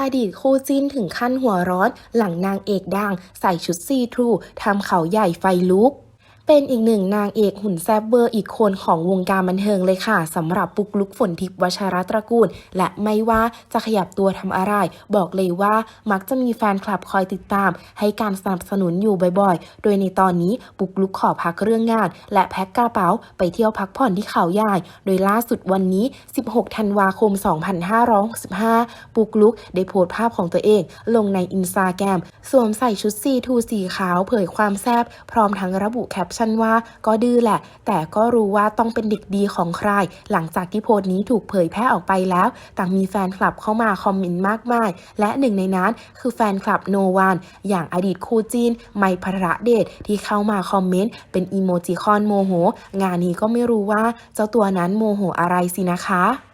อดีตคู่จิ้นถึงขั้นหัวร้อน หลังนางเอกดัง ใส่ชุดซีทรูทำเขาใหญ่ไฟลุก เป็นอีกหนึ่งนางเอกหุ่นแซบเบอร์อีกคนของวงการบันเทิงเลยค่ะสำหรับปุกลุกฝนทิพย์วชรตระกูล และไม่ว่าจะขยับตัวทำอะไร บอกเลยว่ามักจะมีแฟนคลับคอยติดตาม ให้การสนับสนุนอยู่บ่อยๆ โดยในตอนนี้ปุกลุกขอพักเรื่องงาน และแพ็คกระเป๋าไปเที่ยวพักผ่อนที่เขาใหญ่โดยล่าสุดวันนี้ 16 ธันวาคม 2565 ปุกลุกได้โพสต์ภาพของตัวเอง ลงในอินสตาแกรมสวมใส่ชุดซีทูสีขาวเผยความแซบพร้อมทั้งระบุแคปชั่นว่า ก็ดื้อแหละ แต่ก็รู้ว่าต้องเป็นเด็กดีของใคร หลังจากที่โพสต์นี้ถูกเผยแพร่ออกไปแล้ว ต่างมีแฟนคลับเข้ามาคอมเมนต์มากมาย และหนึ่งในนั้นคือแฟนคลับโนวานอย่างอดีตคู่จีน ไมพระเดชที่เข้ามาคอมเมนต์เป็นอีโมจิคอนโมโห งานนี้ก็ไม่รู้ว่าเจ้าตัวนั้นโมโหอะไรสินะคะ